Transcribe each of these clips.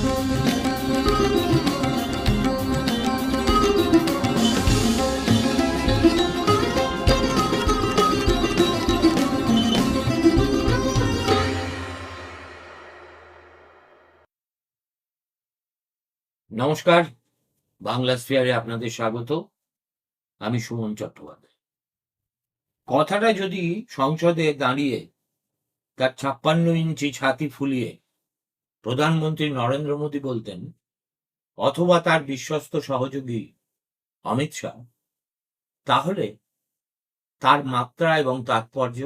নমস্কার, বাংলা স্ফিয়ারে আপনাদের স্বাগত। আমি সুমন চট্টোপাধ্যায়। কথাটা যদি সংসদে দাঁড়িয়ে তার ছাপ্পান্ন ইঞ্চি ছাতি ফুলিয়ে প্রধানমন্ত্রী নরেন্দ্র মোদী বলতেন, অথবা তার বিশ্বস্ত সহযোগী অমিত শাহ। তাহলে তার মাত্রা এবং তাৎপর্য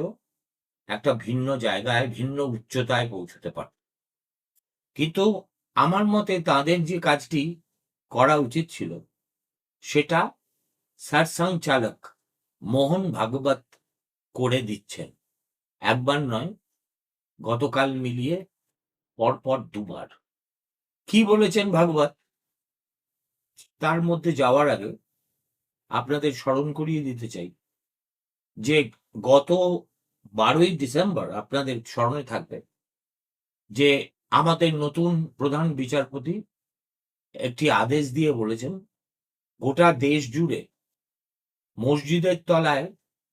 একটা ভিন্ন জায়গায়, ভিন্ন উচ্চতায় পৌঁছতে পারে কিন্তু আমার মতে তাদের যে কাজটি করা উচিত ছিল, সেটা সারসং চালক মোহন ভাগবত করে দিচ্ছেন। একবার নয়, গতকাল মিলিয়ে পরপর দুবার। কি বলেছেন ভাগবত? তার মধ্যে যাওয়ার আগে আপনাদের স্মরণ করিয়ে দিতে চাই যে গত বারোই ডিসেম্বর আপনাদের স্মরণে থাকবে যে আমাদের নতুন প্রধান বিচারপতি একটি আদেশ দিয়ে বলেছেন, গোটা দেশ জুড়ে মসজিদের তলায়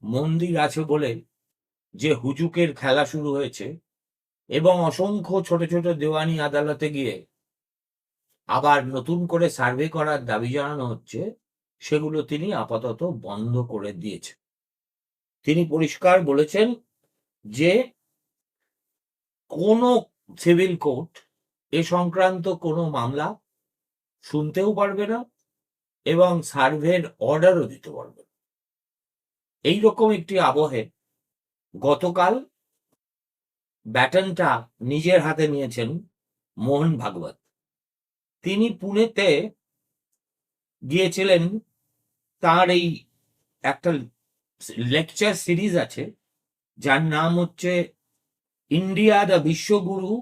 মন্দির আছে বলে যে হুজুকের খেলা শুরু হয়েছে এবং অসংখ্য ছোট ছোট দেওয়ানি আদালতে গিয়ে আবার নতুন করে সার্ভে করার দাবি জানানো হচ্ছে, সেগুলো তিনি আপাতত বন্ধ করে দিয়েছেন। তিনি পরিষ্কার বলেছেন যে কোনো সিভিল কোর্ট এ সংক্রান্ত কোনো মামলা শুনতেও পারবে না এবং সার্ভের অর্ডারও দিতে পারবে না। এইরকম একটি আবহে গতকাল ব্যাটনটা নিজের হাতে নিয়েছেন মোহন ভাগবত। তিনি পুনেতে গিয়েছিলেন, তার এই একটা লেকচার সিরিজ আছে, যার নাম হচ্ছে ইন্ডিয়া দ্য বিশ্বগুরু।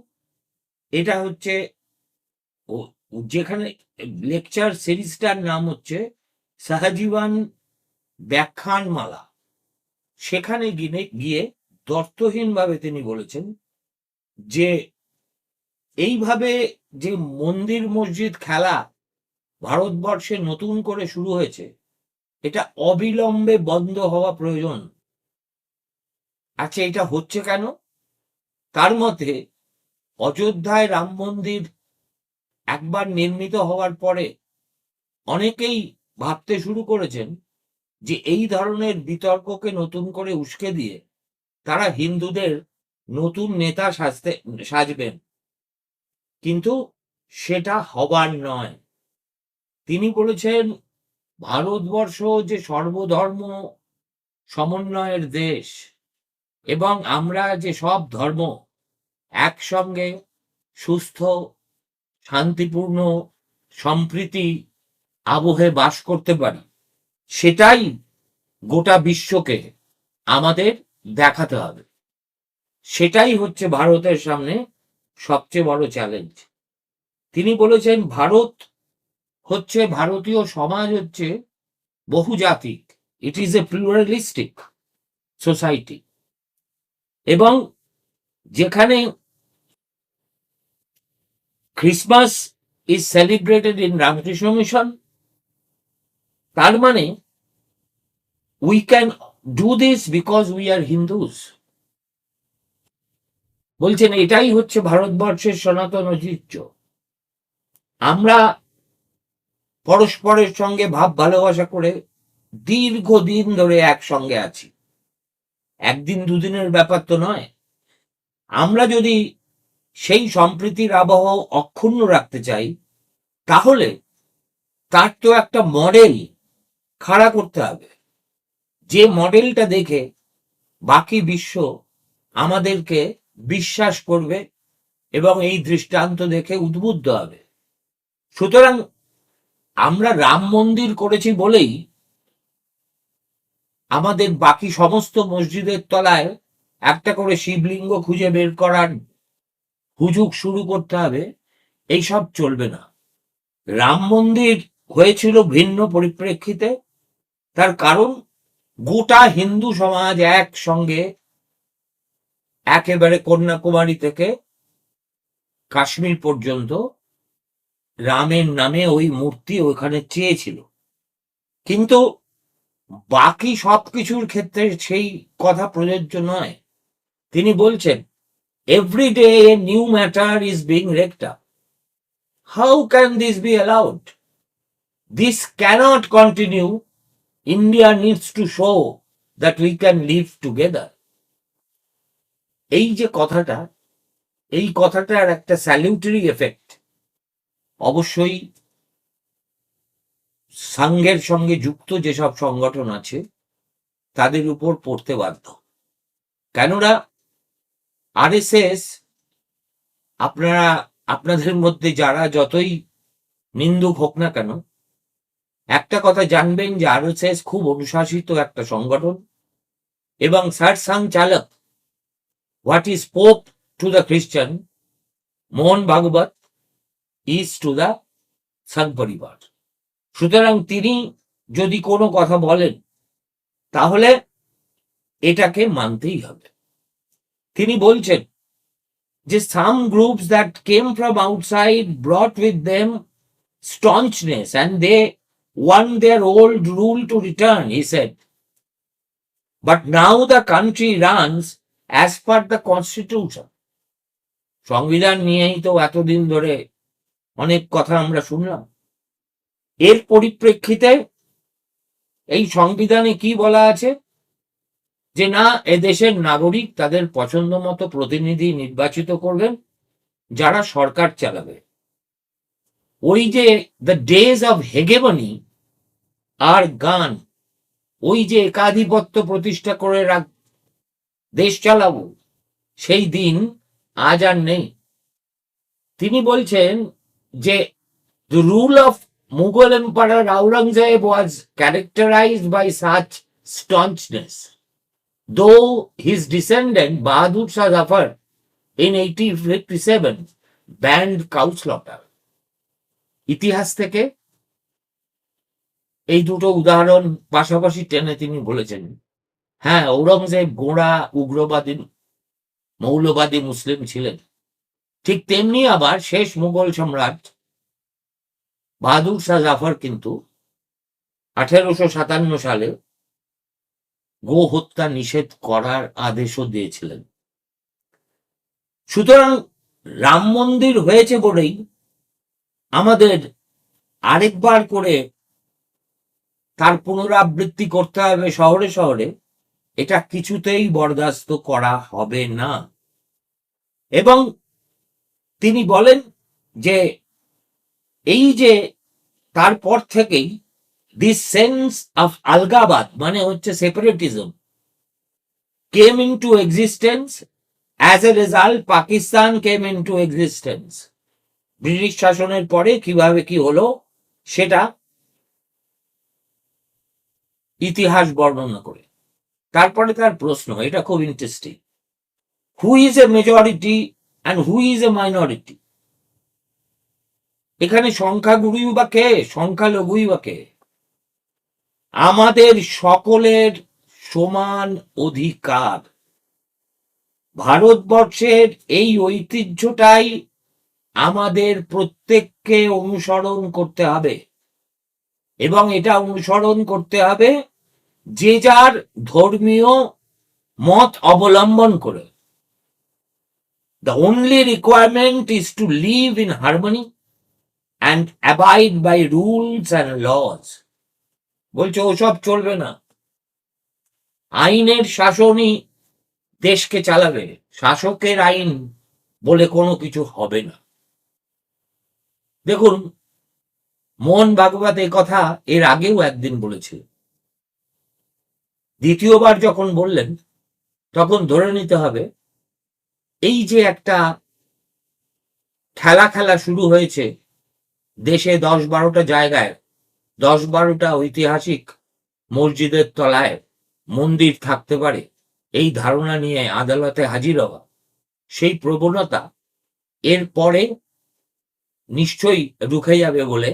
এটা হচ্ছে যেখানে লেকচার সিরিজটার নাম হচ্ছে সহজীবন ব্যাখ্যানমালা। সেখানে গিয়ে গিয়ে দর্থহীনভাবে তিনি বলেছেন যে এইভাবে যে মন্দির মসজিদ খেলা ভারতবর্ষে নতুন করে শুরু হয়েছে, এটা অবিলম্বে বন্ধ হওয়া প্রয়োজন। আচ্ছা এটা হচ্ছে কেন? তার মধ্যে অযোধ্যায় রাম মন্দির একবার নির্মিত হওয়ার পরে অনেকেই ভাবতে শুরু করেছেন যে এই ধরনের বিতর্ককে নতুন করে উস্কে দিয়ে তারা হিন্দুদের নতুন নেতা সাজতে, সাজবেন। কিন্তু সেটা হবার নয়। তিনি বলেছেন, ভারতবর্ষ যে সর্বধর্ম সমন্বয়ের দেশ এবং আমরা যে সব ধর্ম একসঙ্গে সুস্থ, শান্তিপূর্ণ, সম্প্রীতি আবহে বাস করতে পারি, সেটাই গোটা বিশ্বকে আমাদের দেখাতে হবে। সেটাই হচ্ছে ভারতের সামনে সবচেয়ে বড় চ্যালেঞ্জ তিনি বলেছেন, ভারত হচ্ছে, ভারতীয় সমাজ হচ্ছে বহুজাতিক। It is a pluralistic society এবং যেখানে Christmas is celebrated in Ramakrishna mission তার মানে we can do this because we are Hindus বলছেন, এটাই হচ্ছে ভারতবর্ষের সনাতন ঐতিহ্য। আমরা পরস্পরের সঙ্গে ভাব ভালোবাসা করে দীর্ঘদিন ধরে একসঙ্গে আছি। একদিন দুদিনের ব্যাপার তো নয়। আমরা যদি সেই সম্প্রীতির আবহ অক্ষুণ্ণ রাখতে চাই, তাহলে তার তো একটা মডেল খাড়া করতে হবে। যে মডেলটা দেখে বাকি বিশ্ব আমাদেরকে বিশ্বাস করবে এবং এই দৃষ্টান্ত দেখে উদ্বুদ্ধ হবে। সুতরাং আমরা রাম মন্দির করেছি বলেই আমাদের বাকি সমস্ত মসজিদের তলায় একটা করে শিবলিঙ্গ খুঁজে বের করার হুজুক শুরু করতে হবে, এইসব চলবে না। রাম মন্দির হয়েছিল ভিন্ন পরিপ্রেক্ষিতে, তার কারণ গোটা হিন্দু সমাজ একসঙ্গে একেবারে কন্যাকুমারী থেকে কাশ্মীর পর্যন্ত রামের নামে ওই মূর্তি ওখানে চেয়েছিল। কিন্তু বাকি সবকিছুর ক্ষেত্রে সেই কথা প্রযোজ্য নয়। তিনি বলছেন every day a new matter is being raked up how can this be allowed this cannot continue India needs to show that we can live together এই যে কথাটা, এই কথাটার একটা স্যালিউটারি এফেক্ট অবশ্যই সাংঘের সঙ্গে যুক্ত যেসব সংগঠন আছে, তাদের উপর পড়তে বাধ্য। কেননা আরএসএস আপনারা, আপনাদের মধ্যে যারা যতই নিন্দুক হোক না কেন একটা কথা জানবেন যে আরএসএস খুব অনুশাসিত একটা সংগঠন এবং Sarsanghchalak what is Pope to the Christian Mohan Bhagwat is to the Sangh Parivar. সুতরাং তিনি যদি কোনো কথা বলেন, তাহলে এটাকে মানতেই হবে। তিনি বলছেন যে some groups that came from outside brought with them staunchness and they want their old rule to return he said but now the country runs as per the constitution সংবিধান নিয়েই তো এতদিন ধরে অনেক কথা আমরা শুনলাম। এর পরিপ্রেক্ষিতে এই সংবিধানে কি বলা আছে? যে না এদেশের নাগরিক তাদের পছন্দ মতো প্রতিনিধি নির্বাচিত করবেন, যারা সরকার চালাবে। ওই যে the days of hegemony are gone, ওই যে একাধিপত্য প্রতিষ্ঠা করে রাখ, দেশ চালাবো, সেই দিন আজ আর নেই। তিনি বলছেন যে the rule of Mughal empire Aurangzeb was characterised by such staunchness though his descendant Bahadur Shah Zafar in eighty fifty seven band council of ইতিহাস থেকে এই দুটো উদাহরণ পাশাপাশি টেনে তিনি বলেছেন। হ্যাঁ ঔরঙ্গজেব গোড়া, উগ্রবাদী, মৌলবাদী মুসলিম ছিলেন, ঠিক তেমনি আবার শেষ মুঘল সম্রাট বাহাদুর শাহ জাফর কিন্তু আঠেরোশো সাতান্ন সালে গো হত্যা নিষেধ করার আদেশও দিয়েছিলেন। সুতরাং রাম মন্দির হয়েছে বলেই আমাদের আরেকবার করে তার পুনরাবৃত্তি করতে হবে শহরে শহরে, এটা কিছুতেই বরদাস্ত করা হবে না। এবং তিনি বলেন যে, এই যে তারপর থেকেই দিস সেন্স অফ আলগাবাদ মানে হচ্ছে separatism came into existence as a result Pakistan came into existence British শাসনের পরে কীভাবে কি হলো, সেটা ইতিহাস বর্ণনা করে। তারপরে তার প্রশ্ন, এটা খুব interesting who is a majority and who is a minority এখানে সংখ্যাগুরুই বা কে? সংখ্যালঘুই বা কে? আমাদের সকলের সমান অধিকার। ভারতবর্ষের এই ঐতিহ্যটাই আমাদের প্রত্যেককে অনুসরণ করতে হবে। এবং এটা অনুসরণ করতে হবে যে যার ধর্মীয় মত অবলম্বন করে। The only requirement is to live in harmony and abide by rules and laws বলছে, ওসব চলবে না। আইনের শাসনই দেশকে চালাবে। শাসকের আইন বলে কোনো কিছু হবে না। দেখুন, মোহন ভাগবত এ কথা এর আগেও একদিন বলেছিল দ্বিতীয়বার যখন বললেন, তখন ধরে নিতে হবে, এই যে একটা খেলা খেলা শুরু হয়েছে দেশে দশ বারোটা জায়গায়, দশ বারোটা ঐতিহাসিক মসজিদের তলায় মন্দির থাকতে পারে, এই ধারণা নিয়ে আদালতে হাজির হওয়া, সেই প্রবণতা এর পরে নিশ্চয়ই রুখে যাবে বলে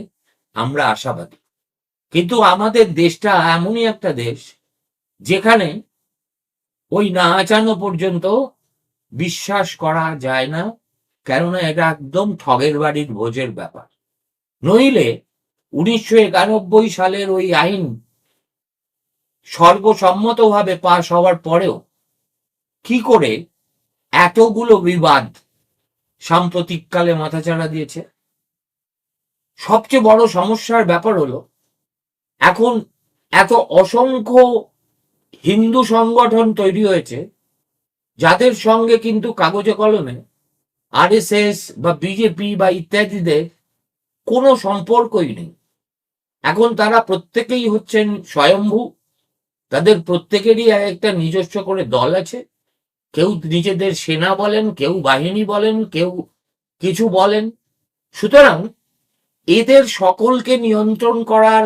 আমরা আশাবাদী। কিন্তু আমাদের দেশটা এমনই একটা দেশ যেখানে ওই না আচানো পর্যন্ত বিশ্বাস করা যায় না, কেননা এটা একদম ঠগের বাড়ির ভোজের ব্যাপার। নইলে উনিশশো একানব্বই সালের ওই আইন সর্বসম্মতভাবে পাশ হওয়ার পরেও কি করে এতগুলো বিবাদ সাম্প্রতিককালে মাথাচাড়া দিয়েছে? সবচেয়ে বড় সমস্যার ব্যাপার হলো, এখন এত অসংখ্য হিন্দু সংগঠন তৈরি হয়েছে, যাদের সঙ্গে কিন্তু কাগজে কলমে আরএসএস বা বিজেপি বা ইত্যাদিদের কোনো সম্পর্কই নেই। এখন তারা প্রত্যেকেই হচ্ছেন স্বয়ম্ভু, তাদের প্রত্যেকেরই এক একটা নিজস্ব করে দল আছে। কেউ নিজেদের সেনা বলেন, কেউ বাহিনী বলেন, কেউ কিছু বলেন। সুতরাং এদের সকলকে নিয়ন্ত্রণ করার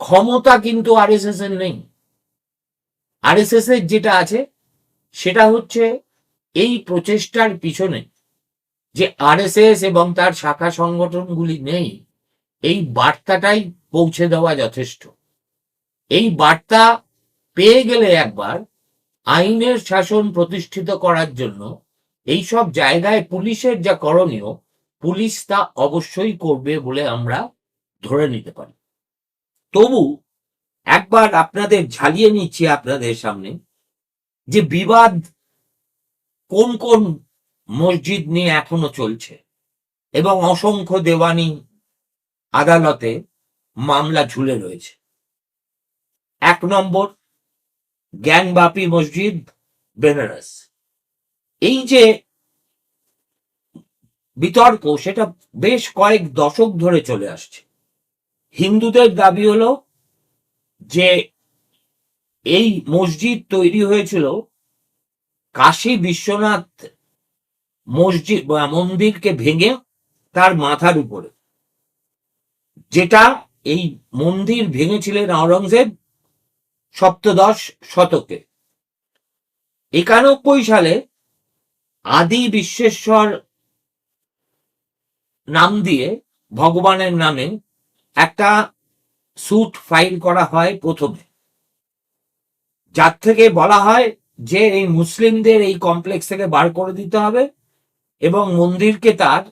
ক্ষমতা কিন্তু আরএসএস এর নেই। আরএসএস এর যেটা আছে, সেটা হচ্ছে এই প্রচেষ্টার পিছনে যে আরএসএস এবং তার শাখা সংগঠনগুলি নেই, এই বার্তাটাই পৌঁছে দেওয়া যথেষ্ট। এই বার্তা পেয়ে গেলে একবার আইনের শাসন প্রতিষ্ঠিত করার জন্য এই সব জায়গায় পুলিশের যা করণীয়, পুলিশ তা অবশ্যই করবে বলে আমরা ধরে নিতে পারি। তবু একবার আপনাদের ঝালিয়ে নিচ্ছি আপনাদের সামনে যে বিবাদ কোন কোন মসজিদ নিয়ে এখনও চলছে এবং অসংখ্য দেওয়ানি আদালতে মামলা ঝুলে রয়েছে। এক নম্বর জ্ঞানবাপী মসজিদ, বেনারস। এই যে বিতর্ক, সেটা বেশ কয়েক দশক ধরে চলে আসছে। হিন্দুদের দাবি হলো যে এই মসজিদ তৈরি হয়েছিল কাশী বিশ্বনাথ মসজিদ মন্দিরকে ভেঙে তার মাথার উপরে। যেটা এই মন্দির ভেঙেছিলেন আওরঙ্গজেব সপ্তদশ শতকে। একানব্বই সালে আদি বিশ্বেশ্বর নাম দিয়ে ভগবানের নামে একটা সুট ফাইল করা হয় প্রথমে। যার থেকে বলা হয় যে এই মুসলিমদের এই কমপ্লেক্স থেকে বার করে দিতে হবে এবং মন্দিরকে তার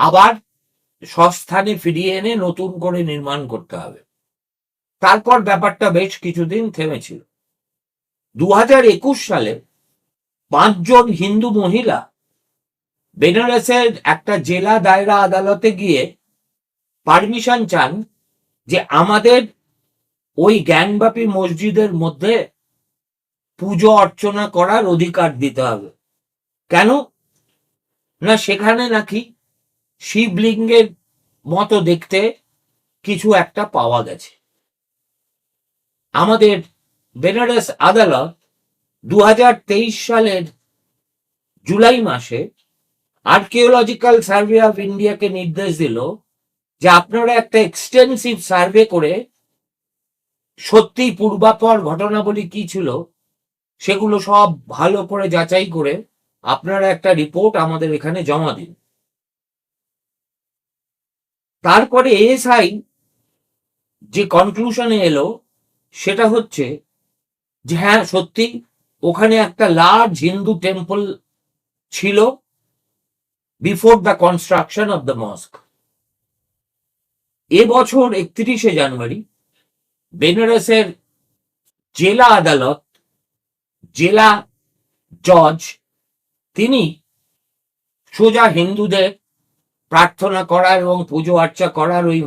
আবার সস্থানে ফিরিয়ে এনে নতুন করে নির্মাণ করতে হবে। তারপর ব্যাপারটা বেশ কিছুদিন থেমেছিল। দু একুশ সালে পাঁচজন হিন্দু মহিলা বেনারসের একটা জেলা দায়রা আদালতে গিয়ে পারমিশন চান যে আমাদের ওই জ্ঞানব্যাপী মসজিদের মধ্যে পুজো অর্চনা করার অধিকার দিতে হবে। কেন? না, সেখানে নাকি শিবলিঙ্গের মতো দেখতে কিছু একটা পাওয়া গেছে। আমাদের বেনারস আদালত দু হাজার তেইশ সালের জুলাই মাসে আর্কিওলজিক্যাল সার্ভে অফ ইন্ডিয়াকে নির্দেশ দিল যে আপনারা একটা এক্সটেন্সিভ সার্ভে করে সত্যি পূর্বাপর ঘটনাবলী কি ছিল, সেগুলো সব ভালো করে যাচাই করে আপনারা একটা রিপোর্ট আমাদের এখানে জমা দিন। তারপরে এএসআই যে কনক্লুশনে এলো, সেটা হচ্ছে যে হ্যাঁ সত্যি ওখানে একটা লার্জ হিন্দু টেম্পল ছিল before the construction of the mosque এবছর একত্রিশে জানুয়ারি বেনারসের জেলা আদালত, জেলা জজ, তিনি সোজা হিন্দুদের প্রার্থনা করার এবং পুজো আর্চা করার ওই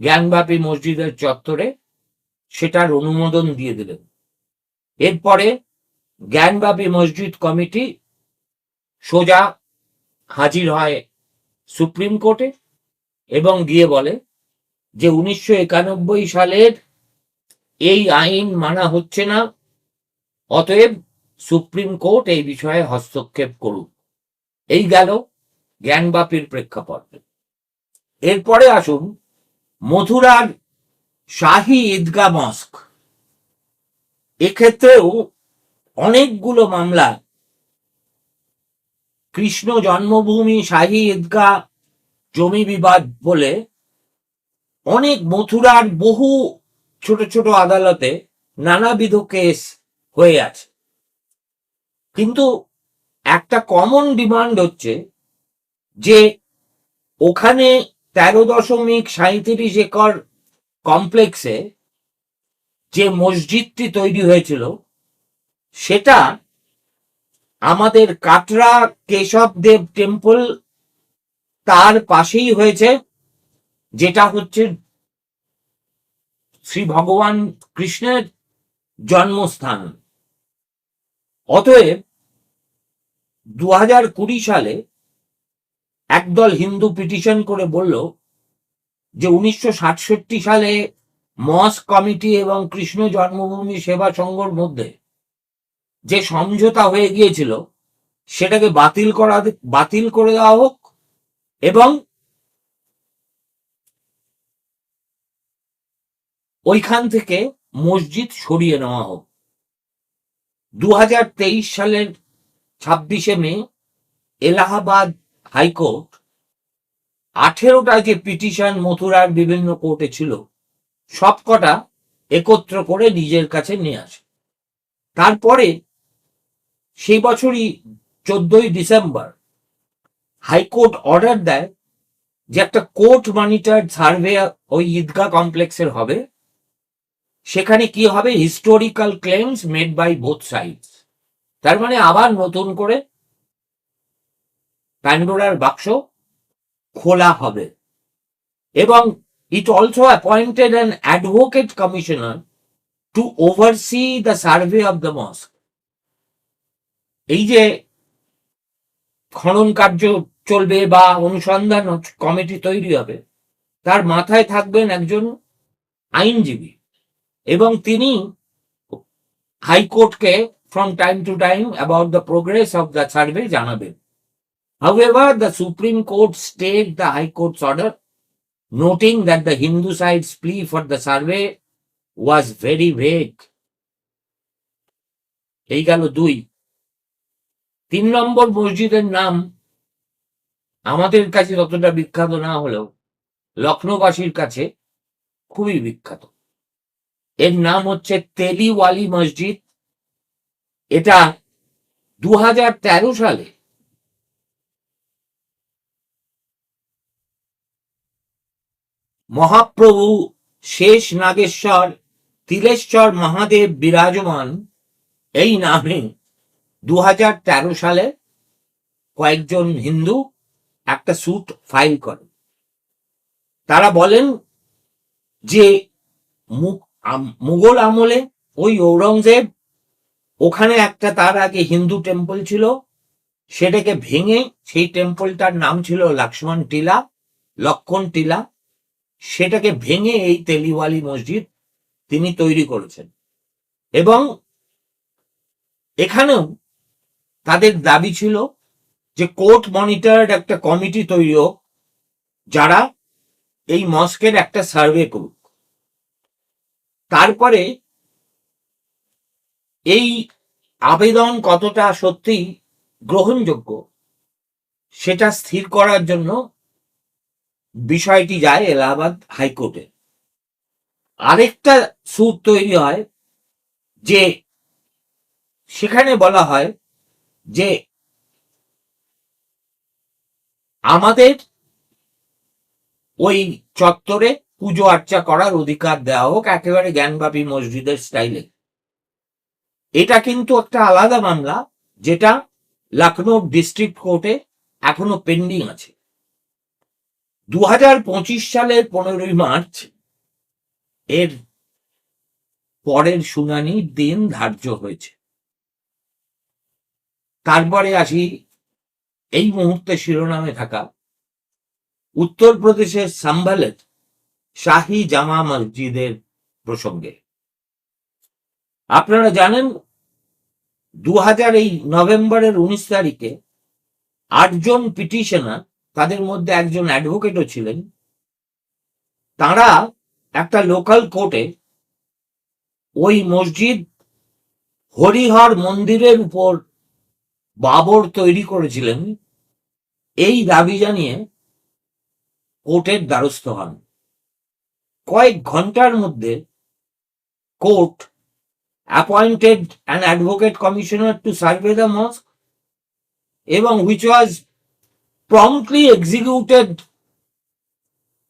জ্ঞানব্যাপী মসজিদের চত্বরে সেটার অনুমোদন দিয়ে দিলেন। এরপরে জ্ঞানব্যাপী মসজিদ কমিটি সোজা হাজির হয় সুপ্রিম কোর্টে এবং গিয়ে বলে যে উনিশশো একানব্বই সালের এই আইন মানা হচ্ছে না, অতএব সুপ্রিম কোর্ট এই বিষয়ে হস্তক্ষেপ করুক। এই গেল জ্ঞানবাপীর প্রেক্ষাপট। এরপরে আসুন মথুরার শাহী ঈদগা মস্ক। এক্ষেত্রেও অনেকগুলো মামলা, কৃষ্ণ জন্মভূমি শাহী ঈদগা জমি বিবাদ বলে অনেক মথুরার বহু ছোট ছোট আদালতে নানাবিধ কেস হয়ে আছে। কিন্তু একটা কমন ডিমান্ড হচ্ছে যে ওখানে তেরো দশমিক সাঁত্রিশ একর কমপ্লেক্সে যে মসজিদটি তৈরি হয়েছিল, সেটা আমাদের কাটরা কেশব দেব টেম্পল তার পাশেই হয়েছে। যেটা হচ্ছে শ্রী ভগবান কৃষ্ণের জন্মস্থান। অতএব দু হাজার কুড়ি সালে একদল হিন্দু পিটিশন করে বলল যে উনিশশো সাতষট্টি সালে মস কমিটি এবং কৃষ্ণ জন্মভূমি সেবা সংঘর মধ্যে যে সমঝোতা হয়ে গিয়েছিল, সেটাকে বাতিল করা বাতিল করে দেওয়া হোক এবং ওইখান থেকে মসজিদ সরিয়ে নেওয়া হোক। দু হাজার তেইশ সালের ছাব্বিশে মে এলাহাবাদ হাইকোর্ট আঠেরোটা যে পিটিশন মথুরার বিভিন্ন কোর্টে ছিল, সবকটা একত্র করে নিজের কাছে নিয়ে আসে। তারপরে সেই বছরই চোদ্দই ডিসেম্বর হাইকোর্ট অর্ডার দেয় যে একটা কোর্ট মনিটর্ড সার্ভে ওই ঈদগাহ কমপ্লেক্সের হবে। সেখানে কি হবে? Historical claims made by both sides তার মানে আবার নতুন করে প্যান্ডোরার বাক্স খোলা হবে। এবং it also appointed an advocate commissioner to oversee the survey of the mosque এই যে খনন কার্য চলবে বা অনুসন্ধান কমিটি তৈরি হবে, তার মাথায় থাকবেন একজন আইনজীবী। এবং তিনি হাইকোর্টকে from time to time about the progress of the survey জানাবেন। However the Supreme Court stayed the high court's order noting that the Hindu side's plea for the survey was very vague এই গেল দুই। তিন নম্বর মসজিদের নাম আমাদের কাছে ততটা বিখ্যাত না হলেও লক্ষ্ণৌবাসীর কাছে খুবই বিখ্যাত। এর নাম হচ্ছে তেলিওয়ালি মসজিদ। এটা দু সালে মহাপ্রভু শেষ নাগেশ্বর তিলেশ্বর মহাদেব বিরাজমান এই নামে দু হাজার তেরো সালে কয়েকজন হিন্দু একটা স্যুট ফাইল করে। তারা বলেন যে মু- আম- মুঘল আমলে ওই ঔরঙ্গজেব, ওখানে একটা তার আগে হিন্দু টেম্পল ছিল, সেটাকে ভেঙে সেই টেম্পলটার নাম ছিল লক্ষ্মণ টিলা লক্ষণ টিলা। সেটাকে ভেঙে এই তেলিওয়ালি মসজিদ তিনি তৈরি করেছেন। এবং এখানেও তাদের দাবি ছিল যে কোর্ট মনিটরড একটা কমিটি তৈরি হোক, যারা এই মস্কের একটা সার্ভে করুক। তারপরে এই আবেদন কতটা সত্যি গ্রহণযোগ্য সেটা স্থির করার জন্য বিষয়টি যায় এলাহাবাদ হাইকোর্টে। আরেকটা সুর তৈরি হয় যে সেখানে বলা হয় যে আমাদের ওই চত্বরে পুজো আর্চা করার অধিকার দেওয়া হোক, একেবারে জ্ঞানবাপী মসজিদের স্টাইলে এটা কিন্তু একটা আলাদা মামলা, যেটা লখনৌ ডিস্ট্রিক্ট কোর্টে এখনও পেন্ডিং আছে। দু হাজার পঁচিশ সালের পনেরোই মার্চ, এর পরের শুনানির দিন ধার্য হয়েছে। তারপরে আসি এই মুহূর্তে শিরোনামে থাকা। উত্তরপ্রদেশের সাম্ভালের শাহী জামা মসজিদের প্রসঙ্গে। আপনারা জানেন দু হাজার এই নভেম্বরের উনিশ তারিখে আটজন পিটিশনার, তাদের মধ্যে একজন অ্যাডভোকেটও ছিলেন, তারা একটা লোকাল কোর্টে ওই মসজিদ হরিহর মন্দিরের উপর বাবর তৈরি করেছিলেন। এই দাবি জানিয়ে কোর্টের দ্বারস্থ হন। কয়েক ঘণ্টার মধ্যে court appointed an advocate commissioner to survey the mosque এবং which was promptly executed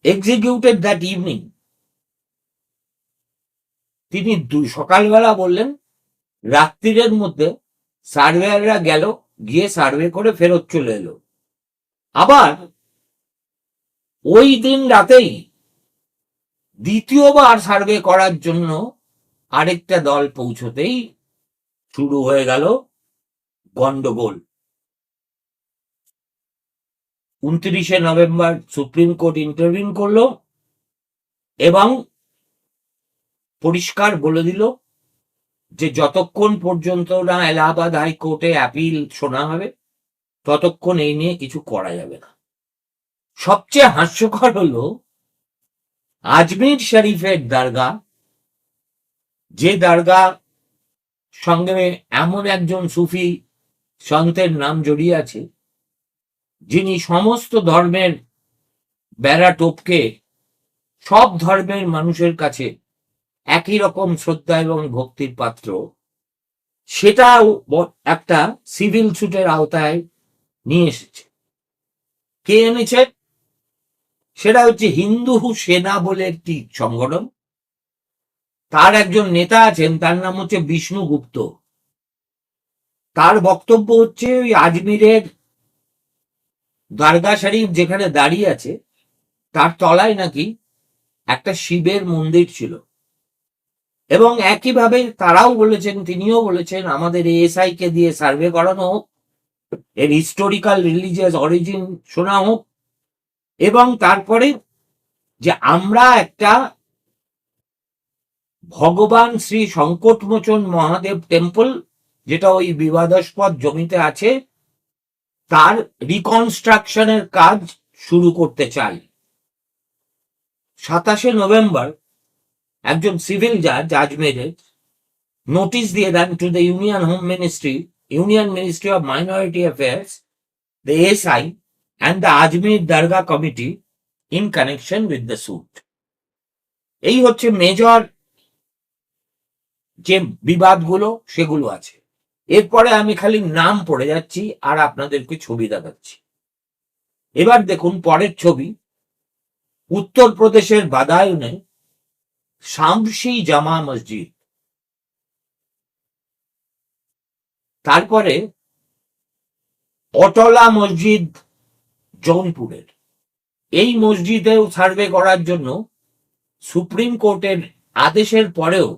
executed that evening তিনি সকালবেলা বললেন, রাত্রিরের মধ্যে সার্ভেয়াররা গেল, গিয়ে সার্ভে করে ফেরত চলে এলো। আবার ওই দিন রাতেই দ্বিতীয়বার সার্ভে করার জন্য আরেকটা দল পৌঁছতেই শুরু হয়ে গেল গন্ডগোল। উনত্রিশে নভেম্বর সুপ্রিম কোর্ট ইন্টারভিউ করল এবং পরিষ্কার বলে দিল যে যতক্ষণ পর্যন্ত না এলাহাবাদ হাইকোর্টে অ্যাপিল শোনা হবে, ততক্ষণ এই নিয়ে কিছু করা যাবে না। সবচেয়ে হাস্যকর হলো আজমির শরীফের দারগা যে দারগা সঙ্গে এমন একজন সুফি সন্তের নাম জড়িয়ে আছে, যিনি সমস্ত ধর্মের বেড়া টপকে সব ধর্মের মানুষের কাছে একই রকম শ্রদ্ধা এবং ভক্তির পাত্র। সেটাও একটা সিভিল সুটের আওতায় নিয়ে এসেছে। কে এনেছে? সেটা হচ্ছে হিন্দু সেনা বলে একটি সংগঠন। তার একজন নেতা আছেন, তার নাম হচ্ছে বিষ্ণু গুপ্ত। তার বক্তব্য হচ্ছে ওই আজমিরের দারগা শরীফ যেখানে দাঁড়িয়ে আছে, তার তলায় নাকি একটা শিবের মন্দির ছিল। এবং একইভাবে তারাও বলেছেন, তিনিও বলেছেন, আমাদের এএসআই কে দিয়ে সার্ভে করানো হোক, এর হিস্টোরিক্যাল রিলিজিয়াস অরিজিন শোনা হোক এবং তারপরে যে আমরা একটা ভগবান শ্রী সংকটমোচন মহাদেব টেম্পল যেটা ওই বিবাদাস্পদ জমিতে আছে, তার রিকনস্ট্রাকশনের কাজ শুরু করতে চাই। সাতাশে নভেম্বর একজন সিভিল জাজ আজমেরের নোটিশ দিয়ে then to the union home ministry union ministry of minority affairs the SI and the Ajmer dargah committee in connection with the suit এই হচ্ছে মেজর যে বিবাদগুলো, সেগুলো আছে। এরপরে আমি খালি নাম পড়ে যাচ্ছি আর আপনাদেরকে ছবি দেখাচ্ছি। এবার দেখুন পরের ছবি। উত্তরপ্রদেশের বাদায়নে শামসি জামা মসজিদ। তারপরে অটলা মসজিদ জৌনপুরের। এই মসজিদেও সার্ভে করার জন্য সুপ্রিম কোর্টের আদেশের পরেও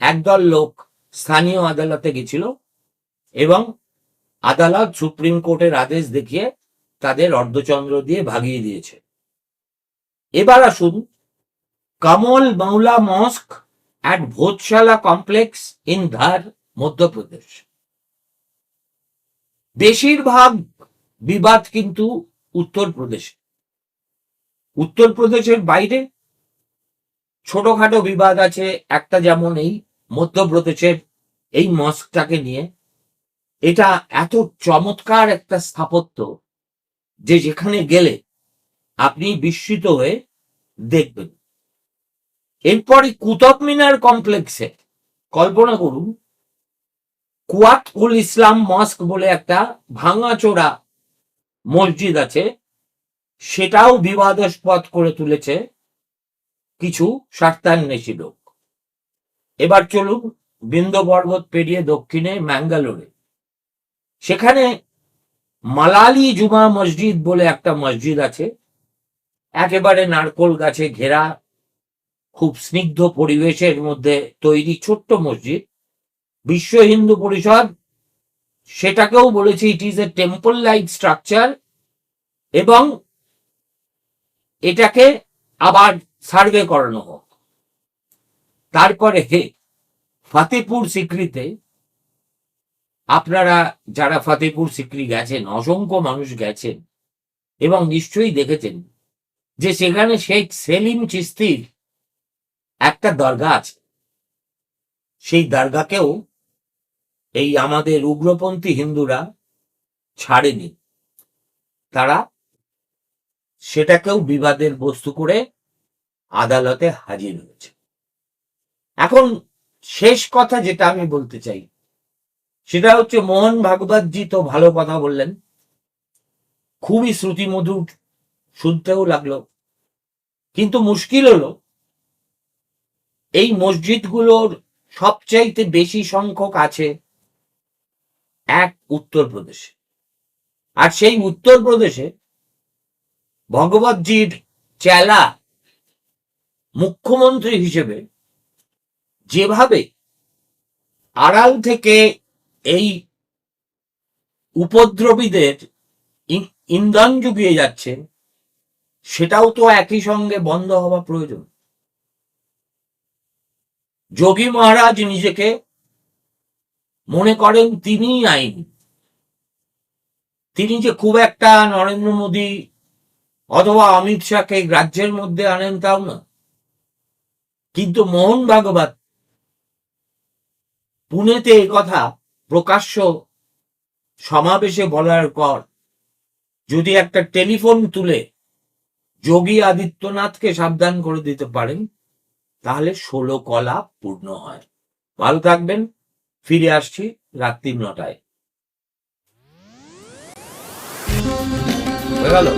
একদল লোক স্থানীয় আদালতে গেছিল এবং আদালত সুপ্রিম কোর্টের আদেশ দেখিয়ে তাদের অর্ধচন্দ্র দিয়ে ভাগিয়ে দিয়েছে। এবার আসুন Kamal Maula mosque at Bhojshala complex in Dhar, Madhya Pradesh. বেশিরভাগ বিবাদ কিন্তু উত্তরপ্রদেশে উত্তরপ্রদেশের বাইরে ছোটখাটো বিবাদ আছে। একটা যেমন এই মধ্যপ্রদেশের এই মস্কটাকে নিয়ে। এটা এত চমৎকার একটা স্থাপত্য যে যেখানে গেলে আপনি বিস্মিত হয়ে দেখবেন। এরপরে কুতব মিনার কমপ্লেক্সে কল্পনা করুন কুয়াত উল ইসলাম মস্ক বলে একটা ভাঙাচোরা মসজিদ আছে। সেটাও বিবাদাস্পদ করে তুলেছে কিছু স্বার্থান্বেষী লোক। এবার চলুন বিন্দ পর্বত পেরিয়ে দক্ষিণে ম্যাঙ্গালোরে। সেখানে মালালি জুমা মসজিদ বলে একটা মসজিদ আছে। একেবারে নারকোল গাছে ঘেরা, খুব স্নিগ্ধ পরিবেশের মধ্যে তৈরি ছোট্ট মসজিদ। বিশ্ব হিন্দু পরিষদ সেটাকেও বলেছি it is a temple like structure এবং এটাকে আবার সার্ভে করানো হোক। তারপরে হে ফতেপুর সিক্রিতে আপনারা যারা ফতেপুর সিক্রি গেছেন, অসংখ্য মানুষ গেছেন এবং নিশ্চয়ই দেখেছেন যে সেখানে শেখ সেলিম চিস্তির একটা দরগা আছে। সেই দরগাকেও এই আমাদের উগ্রপন্থী হিন্দুরা ছাড়েনি। তারা সেটাকেও বিবাদের বস্তু করে আদালতে হাজির হয়েছে। এখন শেষ কথা যেটা আমি বলতে চাই, সেটা হচ্ছে মোহন ভাগবতজি তো ভালো কথা বললেন। খুবই শ্রুতিমধুর, শুনতেও লাগল। কিন্তু মুশকিল হলো, এই মসজিদগুলোর সবচাইতে বেশি সংখ্যক আছে এক উত্তরপ্রদেশে। আর সেই উত্তরপ্রদেশে ভগবতজির চেলা মুখ্যমন্ত্রী হিসেবে যেভাবে আড়াল থেকে এই উপদ্রবীদের ইন্ধন জুগিয়ে যাচ্ছে, সেটাও তো একই সঙ্গে বন্ধ হওয়া প্রয়োজন। যোগী মহারাজ নিজেকে মনে করেন তিনিই আইন। তিনি যে খুব একটা নরেন্দ্র মোদী অথবা অমিত শাহকে রাজ্যের মধ্যে আনেন তাও না। কিন্তু মোহন ভাগবত পুনেতে কথা প্রকাশ্য সমাবেশে বলার পর যদি একটা টেলিফোন তুলে যোগী আদিত্যনাথকে সাবধান করে দিতে পারেন, তাহলে ষোলো কলা পূর্ণ হয়। ভালো থাকবেন। ফিরে আসছি রাত্রি নটায়। হয়ে গেল?